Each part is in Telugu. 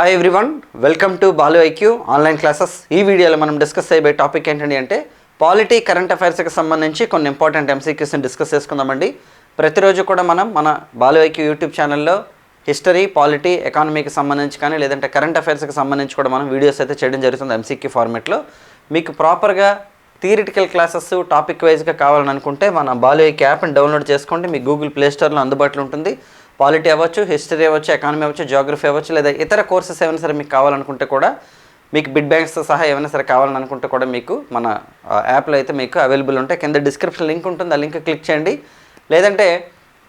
Hi everyone welcome to Balu IQ online classes ఈ వీడియోలో మనం డిస్కస్ చేయబోయే టాపిక్ ఏంటండి అంటే పాలిటీ కరెంట్ అఫైర్స్కి సంబంధించి కొన్ని ఇంపార్టెంట్ ఎంసీక్యూస్ని డిస్కస్ చేసుకుందామండి. ప్రతిరోజు కూడా మనం మన బాలు ఐక్యూ యూట్యూబ్ ఛానల్లో హిస్టరీ పాలిటీ ఎకానమీకి సంబంధించి కానీ లేదంటే కరెంట్ అఫైర్స్కి సంబంధించి కూడా మనం వీడియోస్ అయితే చేయడం జరుగుతుంది ఎంసీక్యూ ఫార్మేట్లో మీకు ప్రాపర్గా థియరిటికల్ క్లాసెస్ టాపిక్ వైజ్గా కావాలని అనుకుంటే మన బాలు ఐక్యూ యాప్ని డౌన్లోడ్ చేసుకోండి. మీ గూగుల్ ప్లేస్టోర్లో అందుబాటులో ఉంటుంది. పాలిటీ అవ్వచ్చు హిస్టరీ అవ్వచ్చు ఎకానమీ అవ్వచ్చు జాగ్రఫీ అవ్వచ్చు లేదా ఇతర కోర్సెస్ ఏమైనా సరే మీకు కావాలనుకుంటే కూడా మీకు బిడ్ బ్యాంక్స్తో సహా ఏమైనా సరే కావాలని అనుకుంటే కూడా మీకు మన యాప్లో అయితే మీకు అవైలబుల్ ఉంటాయి. కింద డిస్క్రిప్షన్ లింక్ ఉంటుంది. ఆ లింక్ క్లిక్ చేయండి. లేదంటే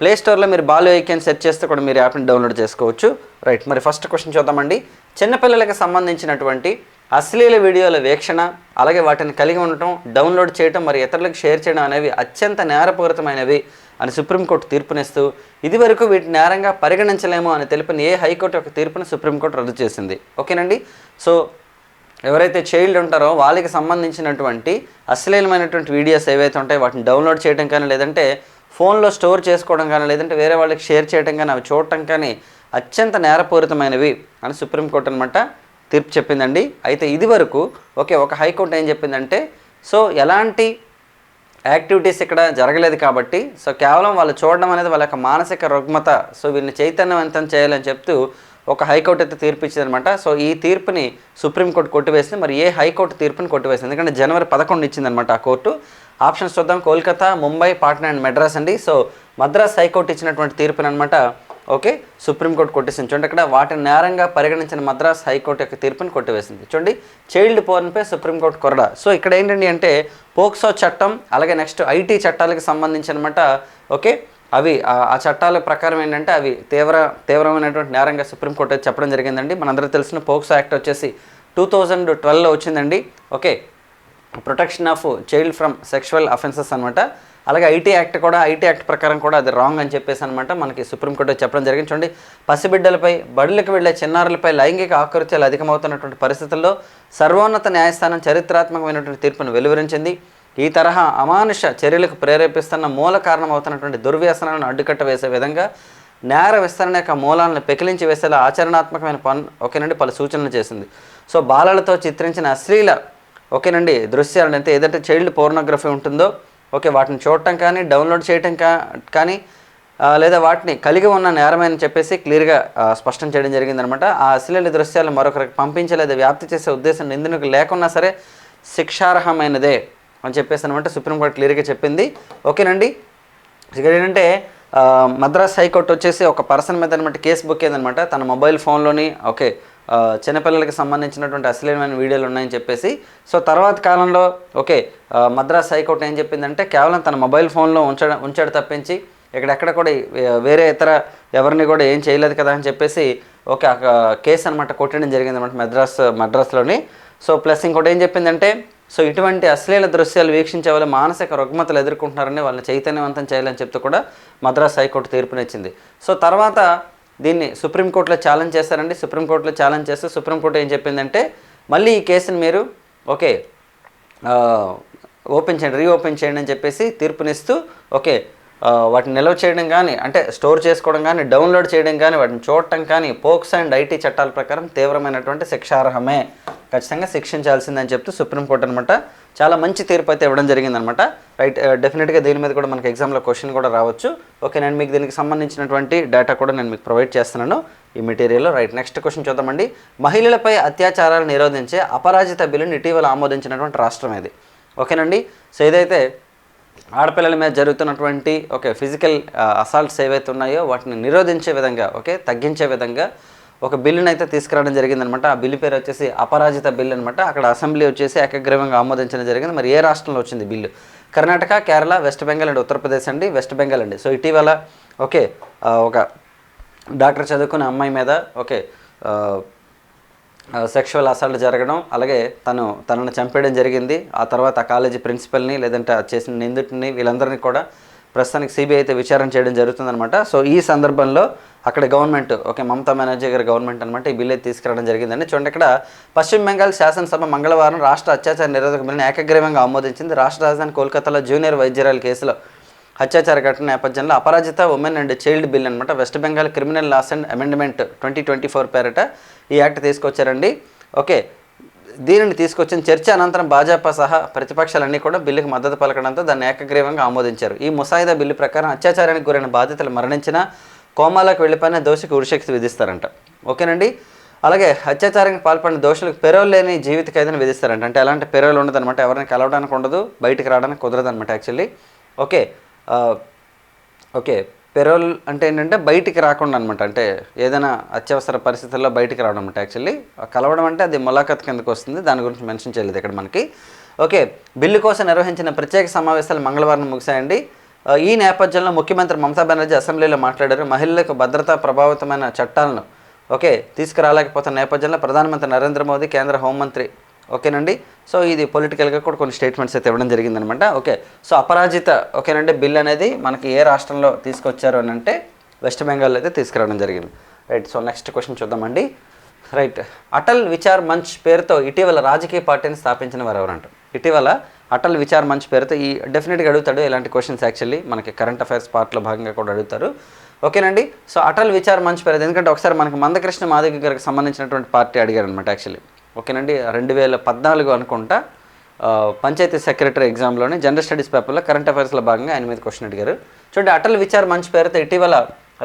ప్లే స్టోర్లో మీరు బాలు ఐక్యాన్ సెర్చ్ చేస్తే కూడా మీరు యాప్ని డౌన్లోడ్ చేసుకోవచ్చు. రైట్ మరి ఫస్ట్ క్వశ్చన్ చూద్దామండి. చిన్నపిల్లలకు సంబంధించినటువంటి అశ్లీల వీడియోల వీక్షణ అలాగే వాటిని కలిగి ఉండటం డౌన్లోడ్ చేయటం మరి ఇతరులకు షేర్ చేయడం అనేవి అత్యంత నేరపూరితమైనవి. అని సుప్రీంకోర్టు తీర్పునిస్తూ ఇదివరకు వీటిని నేరంగా పరిగణించలేము అని తెలిపిన ఏ హైకోర్టు యొక్క తీర్పును సుప్రీంకోర్టు రద్దు చేసింది. ఓకేనండి? సో ఎవరైతే చైల్డ్ ఉంటారో వాళ్ళకి సంబంధించినటువంటి అశ్లీలమైనటువంటి వీడియోస్ ఏవైతే ఉంటాయో వాటిని డౌన్లోడ్ చేయడం కానీ లేదంటే ఫోన్లో స్టోర్ చేసుకోవడం కానీ లేదంటే వేరే వాళ్ళకి షేర్ చేయడం కానీ అవి చూడటం కానీ అత్యంత నేరపూరితమైనవి అని సుప్రీంకోర్టు అనమాట తీర్పు చెప్పిందండి. అయితే ఇది వరకు ఓకే ఒక హైకోర్టు ఏం చెప్పిందంటే సో ఎలాంటి యాక్టివిటీస్ ఇక్కడ జరగలేదు కాబట్టి సో కేవలం వాళ్ళు చూడడం అనేది వాళ్ళ యొక్క మానసిక రుగ్మత సో వీళ్ళని చైతన్యవంతం చేయాలని చెప్తూ ఒక హైకోర్టు అయితే తీర్పు ఇచ్చిందనమాట సో ఈ తీర్పుని సుప్రీంకోర్టు కొట్టివేసింది మరి ఏ హైకోర్టు తీర్పుని కొట్టివేసింది? ఎందుకంటే జనవరి పదకొండు ఇచ్చిందనమాట ఆ కోర్టు. ఆప్షన్స్ చూద్దాం. కోల్కతా ముంబై పాట్నా అండ్ మెడ్రాస్ అండి. సో మద్రాస్ హైకోర్టు ఇచ్చినటువంటి తీర్పుని అనమాట ఓకే? సుప్రీంకోర్టు కొట్టేసింది. చూడండి అక్కడ వాటిని నేరంగా పరిగణించిన మద్రాస్ హైకోర్టు యొక్క తీర్పుని కొట్టివేసింది. చూడండి చైల్డ్ పోర్న్పై సుప్రీంకోర్టు కొరడ. సో ఇక్కడ ఏంటండి అంటే పోక్సో చట్టం అలాగే నెక్స్ట్ ఐటీ చట్టాలకు సంబంధించి అనమాట ఓకే? అవి ఆ- చట్టాల ప్రకారం ఏంటంటే అవి తీవ్ర తీవ్రమైనటువంటి నేరంగా సుప్రీంకోర్టు చెప్పడం జరిగిందండి. మనందరికీ తెలిసిన పోక్సో యాక్ట్ వచ్చేసి టూ థౌజండ్ ట్వెల్వ్లో వచ్చిందండి. Okay? Protection of child from sexual offences అనమాట అలాగే ఐటీ యాక్ట్ కూడా ఐటీ యాక్ట్ ప్రకారం కూడా అది రాంగ్ అని చెప్పేసి అనమాట మనకి సుప్రీంకోర్టు చెప్పడం జరిగింది. చూడండి పసిబిడ్డలపై బడులకు వెళ్ళే చిన్నారులపై లైంగిక ఆకృత్యాలు అధికమవుతున్నటువంటి పరిస్థితుల్లో సర్వోన్నత న్యాయస్థానం చరిత్రాత్మకమైనటువంటి తీర్పును వెలువరించింది. ఈ తరహా అమానుష చర్యలకు ప్రేరేపిస్తున్న మూల కారణమవుతున్నటువంటి దుర్వ్యసనాలను అడ్డుకట్ట వేసే విధంగా నేర విస్తరణ యొక్క మూలాలను పెకిలించి వేసేలా ఆచరణాత్మకమైన పన్ ఓకేనండి పలు సూచనలు చేసింది. సో బాలలతో చిత్రించిన అశ్లీల ఓకేనండి దృశ్యాలను అయితే ఏదైతే చైల్డ్ పోర్నోగ్రఫీ ఉంటుందో ఓకే వాటిని చూడటం కానీ డౌన్లోడ్ చేయటం కా కానీ లేదా వాటిని కలిగి ఉన్న నేరమని చెప్పేసి క్లియర్గా స్పష్టం చేయడం జరిగిందనమాట. ఆ అశ్లీల దృశ్యాలు మరొకరికి పంపించే లేదా వ్యాప్తి చేసే ఉద్దేశం నిందితునికి లేకున్నా సరే శిక్షార్హమైనదే అని చెప్పేసి అనమాట సుప్రీంకోర్టు క్లియర్గా చెప్పింది. ఓకేనండి? ఇక్కడ ఏంటంటే మద్రాస్ హైకోర్టు వచ్చేసి ఒక పర్సన్ మీద అనమాట కేసు బుక్ అయిందనమాట. తన మొబైల్ ఫోన్లోని ఓకే చిన్నపిల్లలకి సంబంధించినటువంటి అశ్లీలమైన వీడియోలు ఉన్నాయని చెప్పేసి. సో తర్వాత కాలంలో ఓకే మద్రాస్ హైకోర్టు ఏం చెప్పిందంటే కేవలం తన మొబైల్ ఫోన్లో ఉంచడం ఉంచాడు తప్పించి ఇక్కడెక్కడ కూడా వేరే ఇతర ఎవరిని కూడా ఏం చేయలేదు కదా అని చెప్పేసి ఓకే ఒక కేసు అనమాట కొట్టడం జరిగింది అనమాట మద్రాస్ మద్రాస్లోని. సో ప్లస్ ఇంకోటి ఏం చెప్పిందంటే సో ఇటువంటి అశ్లీల దృశ్యాలు వీక్షించే వాళ్ళు మానసిక రుగ్మతలు ఎదుర్కొంటున్నారని వాళ్ళని చైతన్యవంతం చేయాలని చెప్తూ కూడా మద్రాస్ హైకోర్టు తీర్పునిచ్చింది. సో తర్వాత దీన్ని సుప్రీంకోర్టులో ఛాలెంజ్ చేస్తారండి. సుప్రీంకోర్టులో ఛాలెంజ్ చేస్తే సుప్రీంకోర్టు ఏం చెప్పిందంటే మళ్ళీ ఈ కేసుని మీరు ఓకే ఓపెన్ చేయండి రీఓపెన్ చేయండి అని చెప్పేసి తీర్పునిస్తూ ఓకే వాటిని నిల్వ చేయడం కానీ అంటే స్టోర్ చేసుకోవడం కానీ డౌన్లోడ్ చేయడం కానీ వాటిని చూడటం కానీ పోక్స్ అండ్ ఐటీ చట్టాల ప్రకారం తీవ్రమైనటువంటి శిక్షార్హమే. ఖచ్చితంగా శిక్షించాల్సిందని చెప్తూ సుప్రీంకోర్టు అనమాట చాలా మంచి తీర్పు అయితే ఇవ్వడం జరిగిందనమాట రైట్ డెఫినెట్గా దీని మీద కూడా మనకి ఎగ్జామ్లో క్వశ్చన్ కూడా రావచ్చు. ఓకే నేను మీకు దీనికి సంబంధించినటువంటి డేటా కూడా నేను మీకు ప్రొవైడ్ చేస్తున్నాను. ఈ మెటీరియల్లో రైట్ నెక్స్ట్ క్వశ్చన్ చూద్దామండి. మహిళలపై అత్యాచారాలు నిరోధించే అపరాజిత బిల్లును ఇటీవల ఆమోదించినటువంటి రాష్ట్రం ఇది ఓకేనండి. సో ఏదైతే ఆడపిల్లల మీద జరుగుతున్నటువంటి ఓకే ఫిజికల్ అసాల్ట్స్ ఏవైతే ఉన్నాయో వాటిని నిరోధించే విధంగా ఓకే తగ్గించే విధంగా ఒక బిల్లును అయితే తీసుకురావడం జరిగిందనమాట. ఆ బిల్లు పేరు వచ్చేసి అపరాజిత బిల్లు అనమాట. అక్కడ అసెంబ్లీ వచ్చేసి ఏకగ్రీవంగా ఆమోదించడం జరిగింది. మరి ఏ రాష్ట్రంలో వచ్చింది bill? Karnataka Kerala West Bengal and Uttar Pradesh అండి. వెస్ట్ బెంగాల్ అండి. సో ఇటీవల ఓకే ఒక డాక్టర్ చదువుకునే అమ్మాయి మీద ఓకే సెక్షువల్ అసాల్ట్ జరగడం అలాగే తను తనను చంపేయడం జరిగింది. ఆ తర్వాత ఆ కాలేజీ ప్రిన్సిపల్ని లేదంటే చేసిన నిందితుడిని వీళ్ళందరినీ కూడా ప్రస్తుతానికి సిబిఐ అయితే విచారణ చేయడం జరుగుతుందన్నమాట. సో ఈ సందర్భంలో అక్కడ గవర్నమెంట్ ఓకే మమతా బెనర్జీ గారి గవర్నమెంట్ అనమాట ఈ బిల్లు తీసుకురావడం జరిగిందండి. చూడండి ఇక్కడ పశ్చిమ బెంగాల్ శాసనసభ మంగళవారం రాష్ట్ర అత్యాచార నిరోధక బిల్లును ఏకగ్రీవంగా ఆమోదించింది. రాష్ట్ర రాజధాని కోల్కతాలో జూనియర్ వైద్యరాల కేసులో అత్యాచార ఘటన నేపథ్యంలో Aparajita women and child bill అనమాట West Bengal criminal laws and amendment twenty twenty four పేరట ఈ యాక్ట్ తీసుకొచ్చారండి. ఓకే దీనిని తీసుకొచ్చిన చర్చ అనంతరం భాజపా సహా ప్రతిపక్షాలన్నీ కూడా బిల్లుకు మద్దతు పలకడంతో దాన్ని ఏకగ్రీవంగా ఆమోదించారు. ఈ ముసాయిదా బిల్లు ప్రకారం అత్యాచారానికి గురైన బాధితులు మరణించిన కోమాలకు వెళ్ళిపోయిన దోషికి ఉరిశక్తి విధిస్తారంట. ఓకేనండి? అలాగే అత్యాచారానికి పాల్పడిన దోషులకు పెరోల్ లేని జీవిత ఖైదును విధిస్తారంట. అంటే ఎలాంటి పెరోల్ ఉండదన్నమాట. ఎవరిని కలవడానికి ఉండదు బయటకు రావడానికి కుదరదు అనమాట యాక్చువల్లీ. ఓకే ఓకే పెరోల్ అంటే ఏంటంటే బయటికి రాకుండా అనమాట అంటే ఏదైనా అత్యవసర పరిస్థితుల్లో బయటికి రావడం అనమాట యాక్చువల్లీ. కలవడం అంటే అది ములాఖత్ కిందకు వస్తుంది. దాని గురించి మెన్షన్ చేయలేదు ఇక్కడ మనకి. ఓకే బిల్లు కోసం నిర్వహించిన ప్రత్యేక సమావేశాలు మంగళవారం ముగిశాయండి. ఈ నేపథ్యంలో ముఖ్యమంత్రి మమతా బెనర్జీ అసెంబ్లీలో మాట్లాడారు. మహిళలకు భద్రతా ప్రభావితమైన చట్టాలను ఓకే తీసుకురాలేకపోతున్న నేపథ్యంలో ప్రధానమంత్రి నరేంద్ర మోదీ కేంద్ర హోంమంత్రి ఓకేనండి? సో ఇది పొలిటికల్గా కూడా కొన్ని స్టేట్మెంట్స్ అయితే ఇవ్వడం జరిగిందనమాట. ఓకే. సో అపరాజిత ఓకేనండి? బిల్ అనేది మనకి ఏ రాష్ట్రంలో తీసుకొచ్చారు అని అంటే వెస్ట్ బెంగాల్లో అయితే తీసుకురావడం జరిగింది. రైట్. సో నెక్స్ట్ క్వశ్చన్ చూద్దామండి. రైట్. అటల్ విచార్ మంచ్ పేరుతో ఇటీవల రాజకీయ పార్టీని స్థాపించిన వారు ఎవరంట? ఇటీవల అటల్ విచార్ మంచ్ పేరుతో ఈ డెఫినెట్గా అడుగుతాడు. ఇలాంటి క్వశ్చన్స్ యాక్చువల్లీ మనకి కరెంట్ అఫైర్స్ పార్ట్లో భాగంగా కూడా అడుగుతారు. ఓకేనండి? సో అటల్ విచార్ మంచ్ పేరు ఎందుకంటే ఒకసారి మనకి మందకృష్ణ మాదిగ గారికి సంబంధించినటువంటి పార్టీ అడిగారు అనమాట యాక్చువల్లీ. ఓకేనండి? రెండు వేల పద్నాలుగు అనుకుంటా. పంచాయతీ సెక్రటరీ ఎగ్జామ్లోనే జనరల్ స్టడీస్ పేపర్లో కరెంట్ అఫైర్స్లో భాగంగా ఆయన మీద క్వశ్చన్ అడిగారు. చూడండి అటల్ విచార్ మంచి పేరుతో ఇటీవల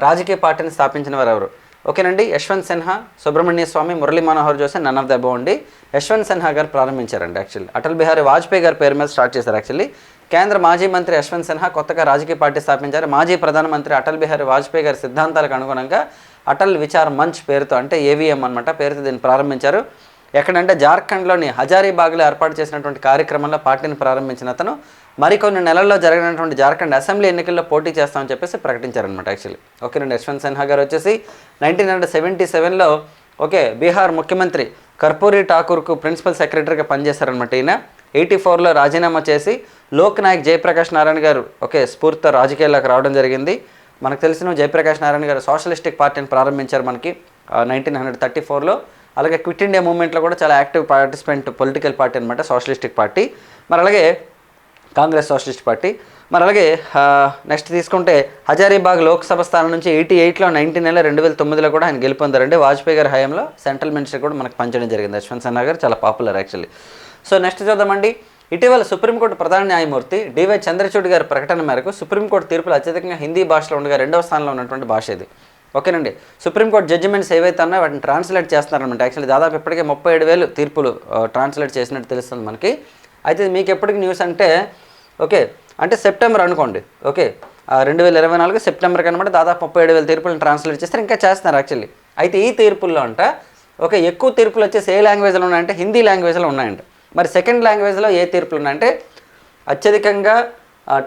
రాజకీయ పార్టీని స్థాపించిన వారు ఎవరు? ఓకేనండి Yashwant Sinha Subramanya Swamy Murli Manohar Joshi none of the above అండి. యశ్వంత్ సిన్హా గారు ప్రారంభించారండి యాక్చువల్లీ. అటల్ బిహారీ వాజ్పేయి గారి పేరు మీద స్టార్ట్ చేశారు యాక్చువల్లీ. కేంద్ర మాజీ మంత్రి యశ్వంత్ సిన్హా కొత్తగా రాజకీయ పార్టీ స్థాపించారు. మాజీ ప్రధానమంత్రి అటల్ బిహారీ వాజ్పేయి గారి సిద్ధాంతాలకు అనుగుణంగా అటల్ విచార్ మంచ్ పేరుతో అంటే ఏవిఎం అనమాట పేరుతో దీన్ని ప్రారంభించారు. ఎక్కడంటే జార్ఖండ్లోని హజారీబాగ్లో ఏర్పాటు చేసినటువంటి కార్యక్రమంలో పార్టీని ప్రారంభించిన అతను మరికొన్ని నెలల్లో జరిగినటువంటి జార్ఖండ్ అసెంబ్లీ ఎన్నికల్లో పోటీ చేస్తామని చెప్పేసి ప్రకటించారనమాట యాక్చువల్లీ. ఓకే నండి యశ్వంత్ సిన్హా గారు వచ్చేసి నైన్టీన్ హండ్రెడ్ సెవెంటీ సెవెన్లో ఓకే బీహార్ ముఖ్యమంత్రి కర్పూరి ఠాకూర్కు ప్రిన్సిపల్ సెక్రటరీగా పనిచేశారనమాట ఈయన. ఎయిటీ ఫోర్లో రాజీనామా చేసి లోక్ నాయక్ జయప్రకాష్ నారాయణ గారు ఓకే స్ఫూర్త రాజకీయాల్లోకి రావడం జరిగింది. మనకు తెలిసిన జయప్రకాష్ నారాయణ గారు సోషలిస్టిక్ పార్టీని ప్రారంభించారు మనకి నైన్టీన్ హండ్రెడ్ థర్టీ ఫోర్లో. అలాగే క్విట్ ఇండియా మూవ్మెంట్లో కూడా చాలా యాక్టివ్ పార్టిసిపెంట్ పొలిటికల్ పార్టీ అనమాట సోషలిస్టిక్ పార్టీ. మరి అలాగే కాంగ్రెస్ సోషలిస్ట్ పార్టీ. మరి అలాగే నెక్స్ట్ తీసుకుంటే హజారీబాగ్ లోక్సభ స్థానం నుంచి ఎయిటీ ఎయిట్లో నైన్టీ నెల రెండు వేల తొమ్మిదిలో కూడా ఆయన గెలుపొందారండి. వాజ్పేయి గారి హయాంలో సెంట్రల్ మినిస్టర్ కూడా మనకు పంచడం జరిగింది. యశ్వంత్ సిన్హా గారు చాలా పాపులర్ యాక్చువల్లీ. సో నెక్స్ట్ చూద్దామండి. ఇటీవల సుప్రీంకోర్టు ప్రధాన న్యాయమూర్తి డివై చంద్రచూడ్ గారి ప్రకటన మేరకు సుప్రీంకోర్టు తీర్పులు అత్యధికంగా హిందీ భాషలో ఉండగా రెండవ స్థానంలో ఉన్నటువంటి భాష ఇది. ఓకేనండి. సుప్రీంకోర్టు జడ్జిమెంట్స్ ఏవైతే ఉన్నాయో వాటిని ట్రాన్స్లేట్ చేస్తున్నారనమాట యాక్చువల్లీ దాదాపు ఇప్పటికే ముప్పై ఏడు వేలు తీర్పులు ట్రాన్స్లేట్ చేసినట్టు తెలుస్తుంది మనకి. అయితే మీకు ఎప్పటికి న్యూస్ అంటే ఓకే అంటే సెప్టెంబర్ అనుకోండి. ఓకే రెండు వేల ఇరవై నాలుగు సెప్టెంబర్ కనమాట దాదాపు ముప్పై ఏడు వేల తీర్పులను ట్రాన్స్లేట్ చేస్తారు. ఇంకా చేస్తున్నారు యాక్చువల్లీ అయితే ఈ తీర్పుల్లో అంట ఓకే ఎక్కువ తీర్పులు వచ్చేసి ఏ లాంగ్వేజ్లో ఉన్నాయంటే హిందీ లాంగ్వేజ్లో ఉన్నాయంట. మరి సెకండ్ లాంగ్వేజ్లో ఏ తీర్పులు ఉన్నాయంటే అత్యధికంగా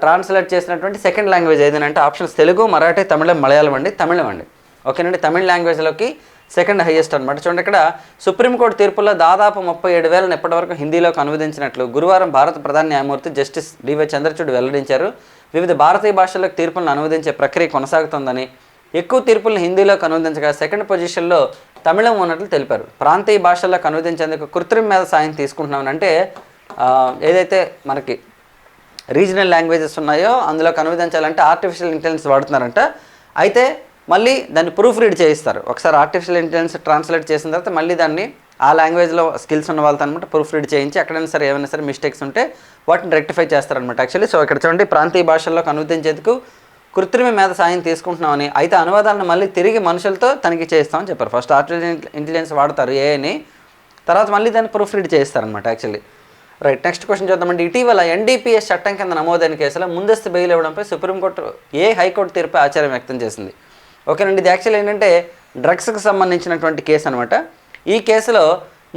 ట్రాన్స్లేట్ చేసినటువంటి సెకండ్ లాంగ్వేజ్ ఏదైనా అంటే ఆప్షన్స్ తెలుగు మరాఠీ తమిళం మలయాళం అండి తమిళం అండి. ఓకేనండి తమిళ లాంగ్వేజ్లోకి సెకండ్ హైయెస్ట్ అనమాట చూడండి ఇక్కడ సుప్రీంకోర్టు తీర్పులో దాదాపు ముప్పై ఏడు వేలను ఇప్పటివరకు హిందీలోకి అనువదించినట్లు గురువారం భారత ప్రధాన న్యాయమూర్తి జస్టిస్ డివై చంద్రచూడ్ వెల్లడించారు. వివిధ భారతీయ భాషలకు తీర్పులను అనువదించే ప్రక్రియ కొనసాగుతోందని ఎక్కువ తీర్పులను హిందీలోకి అనువదించగా సెకండ్ పొజిషన్లో తమిళం ఉన్నట్లు తెలిపారు. ప్రాంతీయ భాషల్లోకి అనువదించేందుకు కృత్రిమ మీద సాయం తీసుకుంటున్నామని అంటే ఏదైతే మనకి రీజనల్ లాంగ్వేజెస్ ఉన్నాయో అందులోకి అనువదించాలంటే ఆర్టిఫిషియల్ ఇంటెలిజెన్స్ వాడుతున్నారంట. అయితే మళ్ళీ దాన్ని ప్రూఫ్ రీడ్ చేయిస్తారు. ఒకసారి ఆర్టిఫిషియల్ ఇంటెలిజెన్స్ ట్రాన్స్లేట్ చేసిన తర్వాత మళ్ళీ దాన్ని ఆ లాంగ్వేజ్లో స్కిల్స్ ఉన్న వాళ్ళతో అనమాట ప్రూఫ్ రీడ్ చేయించి ఎక్కడైనా సరే ఏమైనా సరే మిస్టేక్స్ ఉంటే వాటిని రెక్టిఫై చేస్తారనమాట యాక్చువల్లీ సో ఇక్కడ చూడండి ప్రాంతీయ భాషల్లోకి అనువదించేందుకు కృత్రిమ మేధ సాయం తీసుకుంటున్నామని అయితే అనువాదాలను మళ్ళీ తిరిగి మనుషులతో తనిఖీ చేస్తామని చెప్పారు. ఫస్ట్ ఆర్టిఫిషియల్ ఇంటెలిజెన్స్ వాడతారు ఏఐని తర్వాత మళ్ళీ దాన్ని ప్రూఫ్ రీడ్ చేస్తారనమాట యాక్చువల్లీ రైట్ నెక్స్ట్ క్వశ్చన్ చూద్దామండి. ఇటీవల ఎన్డీపీఎస్ చట్టం కింద నమోదైన కేసులో ముందస్తు బెయిల్ ఇవ్వడంపై సుప్రీంకోర్టు ఏ హైకోర్టు తీర్పు ఆచారం వ్యక్తం చేసింది? ఓకేనండి ఇది యాక్చువల్ ఏంటంటే డ్రగ్స్కి సంబంధించినటువంటి కేసు అనమాట ఈ కేసులో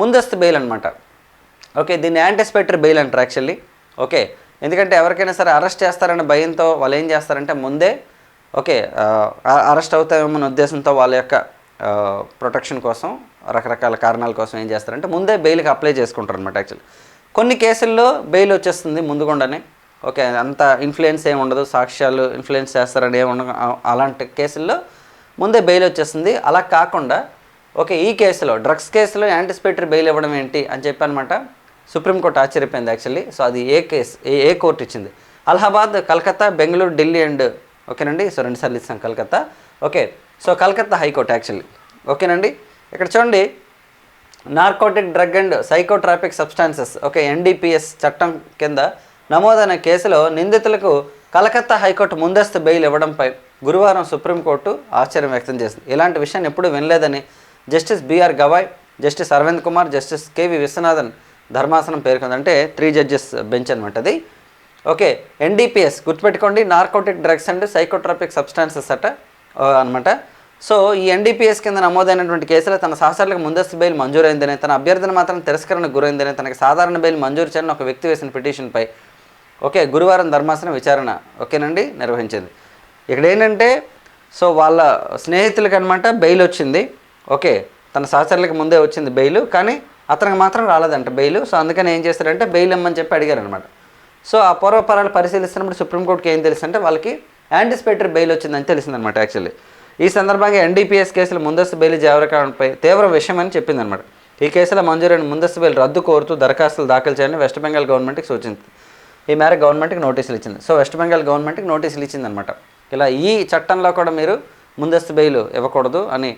ముందస్తు బెయిల్ అనమాట ఓకే దీన్ని యాంటిసిపేటరీ బెయిల్ అంటారు యాక్చువల్లీ ఓకే ఎందుకంటే ఎవరికైనా సరే అరెస్ట్ చేస్తారనే భయంతో వాళ్ళు ఏం చేస్తారంటే ముందే ఓకే అరెస్ట్ అవుతామన్న ఉద్దేశంతో వాళ్ళ యొక్క ప్రొటెక్షన్ కోసం రకరకాల కారణాల కోసం ఏం చేస్తారంటే ముందే బెయిల్కి అప్లై చేసుకుంటారు అనమాట యాక్చువల్లీ కొన్ని కేసుల్లో బెయిల్ వచ్చేస్తుంది ముందుగుండానే ఓకే అంత ఇన్ఫ్లుయెన్స్ ఏమి ఉండదు సాక్ష్యాలు ఇన్ఫ్లుయెన్స్ చేస్తారని ఏమి అలాంటి కేసుల్లో ముందే బెయిల్ వచ్చేస్తుంది. అలా కాకుండా ఓకే ఈ కేసులో డ్రగ్స్ కేసులో యాంటిసిపేటరీ బెయిల్ ఇవ్వడం ఏంటి అని చెప్పి అనమాట సుప్రీంకోర్టు ఆశ్చర్యపోయింది యాక్చువల్లీ సో అది ఏ కేసు ఏ ఏ కోర్టు ఇచ్చింది? అలహాబాద్ కలకత్తా బెంగళూరు ఢిల్లీ అండ్ ఓకేనండి? సో రెండుసార్లు ఇస్తాం Calcutta. Okay so Calcutta high court actually ఓకేనండి? ఇక్కడ చూడండి. Narcotic drug and psychotropic substances okay NDPS చట్టం కింద నమోదైన కేసులో నిందితులకు కలకత్తా హైకోర్టు ముందస్తు బెయిల్ ఇవ్వడంపై గురువారం సుప్రీంకోర్టు ఆశ్చర్యం వ్యక్తం చేసింది. ఇలాంటి విషయాన్ని ఎప్పుడూ వినలేదని justice BR Gavai justice Aravind Kumar justice KV Viswanathan ధర్మాసనం పేర్కొంది అంటే త్రీ జడ్జెస్ బెంచ్ అనమాట అది. ఓకే ఎన్డీపీఎస్ గుర్తుపెట్టుకోండి narcotic drugs and psychotropic substances అట అనమాట సో ఈ ఎన్డీపీఎస్ కింద నమోదైనటువంటి కేసులో తన సహచరులకు ముందస్తు బెయిల్ మంజూరైందని తన అభ్యర్థన మాత్రం తిరస్కరణకు గురైందని తనకి సాధారణ బెయిల్ మంజూరు చేయని ఒక వ్యక్తి వేసిన పిటిషన్పై. ఓకే గురువారం ధర్మాసనం విచారణ ఓకేనండి నిర్వహించింది. ఇక్కడ ఏంటంటే సో వాళ్ళ స్నేహితులకి అనమాట బెయిల్ వచ్చింది. ఓకే తన సహచరులకు ముందే వచ్చింది బెయిల్ కానీ అతనికి మాత్రం రాలేదంట బెయిల్. సో అందుకని ఏం చేస్తారంటే బెయిల్ ఇమ్మని చెప్పి అడిగారు అనమాట సో ఆ పూర్వపరాలు పరిశీలిస్తున్నప్పుడు సుప్రీంకోర్టుకి ఏం తెలుసంటే వాళ్ళకి యాంటిసిపేటరీ బెయిల్ వచ్చిందని తెలిసిందనమాట యాక్చువల్లీ ఈ సందర్భంగా ఎన్డీపీఎస్ కేసులో ముందస్తు బెయిల్ జావరకాడంపై తీవ్ర విషయమని చెప్పిందనమాట. ఈ కేసులో మంజూరైన ముందస్తు బెయిల్ రద్దు కోరుతూ దరఖాస్తులు దాఖలు చేయాలని వెస్ట్ బెంగాల్ గవర్నమెంట్కి సూచించింది. ఈ మేర గవర్నమెంట్కి నోటీసులు ఇచ్చింది. సో వెస్ట్ బెంగాల్ గవర్నమెంట్కి నోటీసులు ఇచ్చిందనమాట. ఇలా ఈ చట్టంలో కూడా మీరు ముందస్తు బెయిల్ ఇవ్వకూడదు అని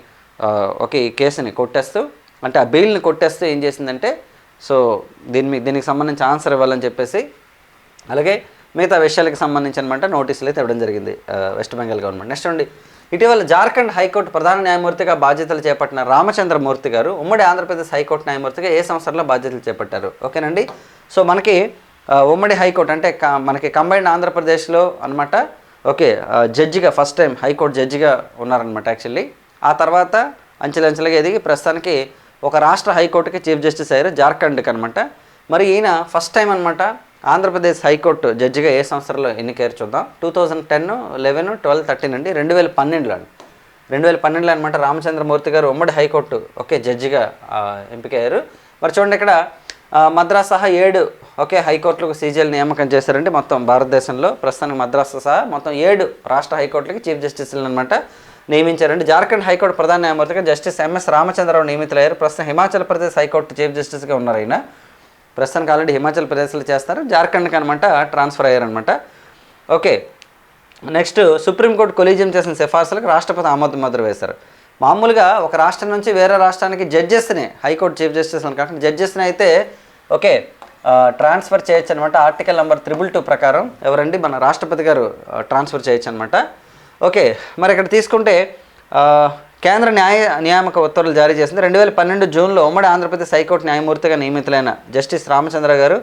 ఒక ఈ కేసుని కొట్టేస్తూ అంటే ఆ బెయిల్ని కొట్టేస్తూ ఏం చేసిందంటే సో దీని మీ- దీనికి సంబంధించి ఆన్సర్ ఇవ్వాలని చెప్పేసి అలాగే మిగతా విషయాలకు సంబంధించి అనమాట నోటీసులు అయితే ఇవ్వడం జరిగింది వెస్ట్ బెంగాల్ గవర్నమెంట్. నెక్స్ట్ అండి ఇటీవల జార్ఖండ్ హైకోర్టు ప్రధాన న్యాయమూర్తిగా బాధ్యతలు చేపట్టిన రామచంద్రమూర్తి గారు ఉమ్మడి ఆంధ్రప్రదేశ్ హైకోర్టు న్యాయమూర్తిగా ఏ సంవత్సరంలో బాధ్యతలు చేపట్టారు? ఓకేనండి. సో మనకి ఉమ్మడి హైకోర్టు అంటే మనకి కంబైన్డ్ ఆంధ్రప్రదేశ్లో అనమాట ఓకే జడ్జిగా ఫస్ట్ టైం హైకోర్టు జడ్జిగా ఉన్నారనమాట యాక్చువల్లీ. ఆ తర్వాత అంచెలంచెలుగా ఎదిగి ప్రస్తుతానికి ఒక రాష్ట్ర హైకోర్టుకి చీఫ్ జస్టిస్ అయ్యారు జార్ఖండ్కి అనమాట మరి ఈయన ఫస్ట్ టైం అనమాట ఆంధ్రప్రదేశ్ హైకోర్టు జడ్జిగా ఏ సంవత్సరంలో ఎన్నికయ్యారు చూద్దాం. Two thousand ten eleven twelve thirteen అండి రెండు వేల పన్నెండులో అండి. రెండు వేల పన్నెండులో అనమాట రామచంద్రమూర్తి గారు ఉమ్మడి హైకోర్టు ఓకే జడ్జిగా ఎంపికయ్యారు. మరి చూడండి ఇక్కడ మద్రాస్ సహా ఏడు ఓకే హైకోర్టులకు సీజీఎల్ నియామకం చేశారంటే మొత్తం భారతదేశంలో ప్రస్తుతానికి మద్రాసు సహా మొత్తం ఏడు రాష్ట్ర హైకోర్టులకి చీఫ్ జస్టిస్లు అనమాట నియమించారండి. జార్ఖండ్ హైకోర్టు ప్రధాన న్యాయమూర్తిగా జస్టిస్ ఎంఎస్ రామచంద్రరావు నియమితులయ్యారు. ప్రస్తుతం Himachal Pradesh high court chief జస్టిస్గా ఉన్నారు ఆయన. ప్రస్తుతానికి ఆల్రెడీ హిమాచల్ ప్రదేశ్లో చేస్తారు. జార్ఖండ్కి అనమాట transfer అయ్యారనమాట okay next supreme court collegium చేసిన సిఫార్సులకు రాష్ట్రపతి ఆమోద ముద్ర వేశారు మామూలుగా ఒక రాష్ట్రం నుంచి వేరే రాష్ట్రానికి జడ్జెస్ని హైకోర్టు చీఫ్ జస్టిస్ అని కాకుండా జడ్జెస్ని అయితే ఓకే ట్రాన్స్ఫర్ చేయొచ్చు అనమాట ఆర్టికల్ నెంబర్ త్రిబుల్ టూ ప్రకారం ఎవరండి? మన రాష్ట్రపతి గారు ట్రాన్స్ఫర్ చేయొచ్చు అనమాట ఓకే మరి ఇక్కడ తీసుకుంటే కేంద్ర న్యాయ నియామక ఉత్తర్వులు జారీ చేసింది. రెండు వేల పన్నెండు జూన్లో ఉమ్మడి ఆంధ్రప్రదేశ్ హైకోర్టు న్యాయమూర్తిగా నియమితులైన జస్టిస్ రామచంద్ర గారు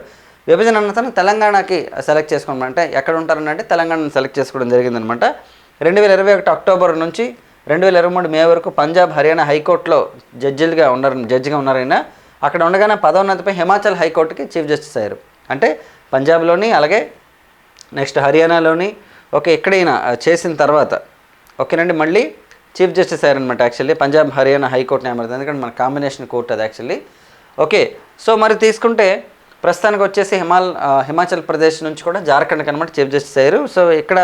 విభజన అనంతరం తెలంగాణకి సెలెక్ట్ చేసుకోవడం అంటే ఎక్కడ ఉంటారనంటే తెలంగాణను సెలెక్ట్ చేసుకోవడం జరిగిందనమాట. రెండు వేల ఇరవై ఒకటి అక్టోబర్ నుంచి రెండు వేల ఇరవై మూడు మే వరకు పంజాబ్ హర్యానా హైకోర్టులో జడ్జిలుగా ఉన్నారు జడ్జిగా ఉన్నారైనా అక్కడ ఉండగానే పదోన్నతిపై హిమాచల్ హైకోర్టుకి చీఫ్ జస్టిస్ అయ్యారు. అంటే పంజాబ్లోని అలాగే నెక్స్ట్ హర్యానాలోని ఓకే ఎక్కడైనా చేసిన తర్వాత ఓకేనండి మళ్ళీ chief justice అయ్యారనమాట actually. Punjab Haryana high court న్యాయమూర్తి ఎందుకంటే మన కాంబినేషన్ కోర్టు అది యాక్చువల్లీ. ఓకే సో మరి తీసుకుంటే ప్రస్తుతానికి వచ్చేసి హిమాల్ హిమాచల్ ప్రదేశ్ నుంచి కూడా జార్ఖండ్కి అనమాట చీఫ్ జస్టిస్ అయ్యారు. సో ఇక్కడ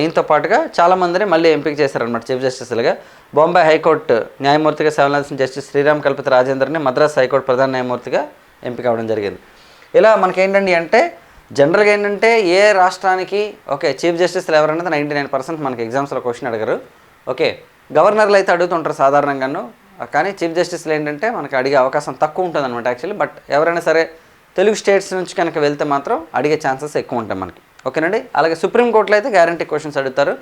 ఈయనతో పాటుగా చాలామందిని మళ్ళీ ఎంపిక చేశారనమాట చీఫ్ జస్టిస్లుగా. బొంబాయి హైకోర్టు న్యాయమూర్తిగా సేవలాల్సిన జస్టిస్ శ్రీరామ్ కల్పతి రాజేందర్ని మద్రాస్ హైకోర్టు ప్రధాన న్యాయమూర్తిగా ఎంపిక అవ్వడం జరిగింది. ఇలా మనకేంటండి అంటే జనరల్గా ఏంటంటే ఏ రాష్ట్రానికి ఓకే చీఫ్ జస్టిస్లు ఎవరన్నది నైంటీ నైన్ పర్సెంట్ మనకి ఎగ్జామ్స్లో క్వశ్చన్ అడగరు. ఓకే గవర్నర్లు అయితే అడుగుతుంటారు సాధారణంగాను. కానీ చీఫ్ జస్టిస్లు ఏంటంటే మనకి అడిగే అవకాశం తక్కువ ఉంటుంది అనమాట యాక్చువల్లీ. బట్ ఎవరైనా సరే తెలుగు స్టేట్స్ నుంచి కనుక వెళ్తే మాత్రం అడిగే ఛాన్సెస్ ఎక్కువ ఉంటాయి మనకి. ఓకేనండి? అలాగే సుప్రీంకోర్టులో అయితే గ్యారంటీ క్వశ్చన్స్ అడుగుతారు.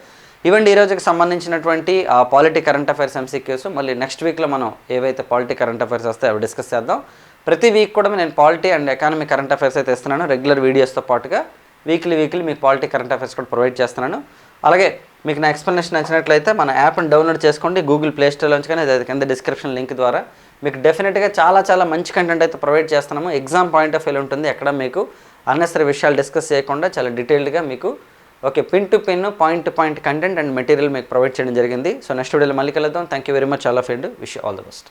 ఇవ్వండి ఈ రోజుకి సంబంధించినటువంటి ఆ పాలిటీ కరెంట్ అఫైర్స్ ఎంసీక్యూస్ మళ్ళీ నెక్స్ట్ వీక్లో మనం ఏవైతే పాలిటీ కరెంట్ అఫైర్స్ వస్తాయో అవి డిస్కస్ చేద్దాం. ప్రతి వీక్ కూడా నేను polity and economy current affairs అయితే ఇస్తున్నాను. రెగ్యులర్ వీడియోస్తో పాటుగా వీక్లీ వీక్లీ మీకు పాలిటీ కరెంట్ అఫైర్స్ కూడా ప్రొవైడ్ చేస్తున్నాను. అలాగే మీకు నా ఎక్స్ప్లెనేషన్ నచ్చినట్లయితే మన యాప్ని డౌన్లోడ్ చేసుకోండి. గూగుల్ ప్లే స్టోర్లోంచి కానీ అది కింద డిస్క్రిప్షన్ లింక్ ద్వారా. మీకు డెఫినెట్గా చాలా చాలా మంచి కంటెంట్ అయితే ప్రొవైడ్ చేస్తున్నాము. ఎగ్జామ్ పాయింట్ ఆఫ్ వ్యూ ఉంటుంది. ఎక్కడ మీకు అన్నెసరీ విషయాలు డిస్కస్ చేయకుండా చాలా డీటెయిల్డ్గా మీకు okay pin to pin point to point content and material మీకు ప్రొవైడ్ చేయడం జరిగింది. సో నెక్స్ట్ వీడియోలో మళ్ళీ కలుద్దాం. Thank you very much all of and wish all the best